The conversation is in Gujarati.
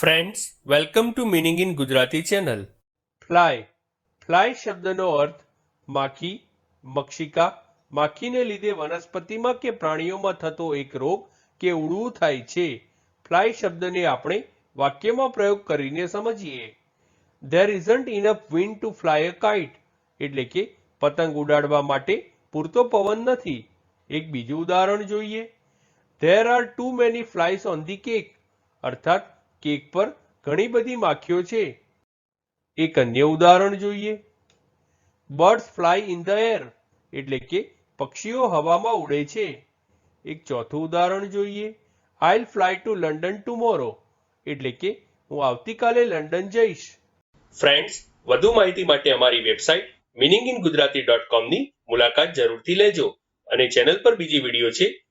Friends welcome to meaning in Gujarati channel fly fly શબ્દનો અર્થ માખી, મક્ષિકા. માખીને લીધે વનસ્પતિમાં કે પ્રાણીઓમાં થતો એક રોગ કે ઉડવું થાય છે. ફ્લાય શબ્દને આપણે વાક્યમાં પ્રયોગ કરીને સમજીએ. There isn't enough wind to fly a kite એટલે કે પતંગ ઉડાડવા માટે પૂરતો પવન નથી. એક બીજું ઉદાહરણ જોઈએ. There are too many flies on the cake અર્થાત કેક પર ઘણી બધી માખીઓ છે. એક અન્ય ઉદાહરણ જોઈએ. Birds fly in the air એટલે કે પક્ષીઓ હવામાં ઉડે છે. એક ચોથું ઉદાહરણ જોઈએ. I'll fly to London tomorrow એટલે કે હું આવતીકાલે લંડન જઈશ. ફ્રેન્ડ્સ વધુ માહિતી માટે અમારી website meaning in Gujarati dot કોમની મુલાકાત જરૂરથી લેજો અને ચેનલ પર બીજી વીડિયો છે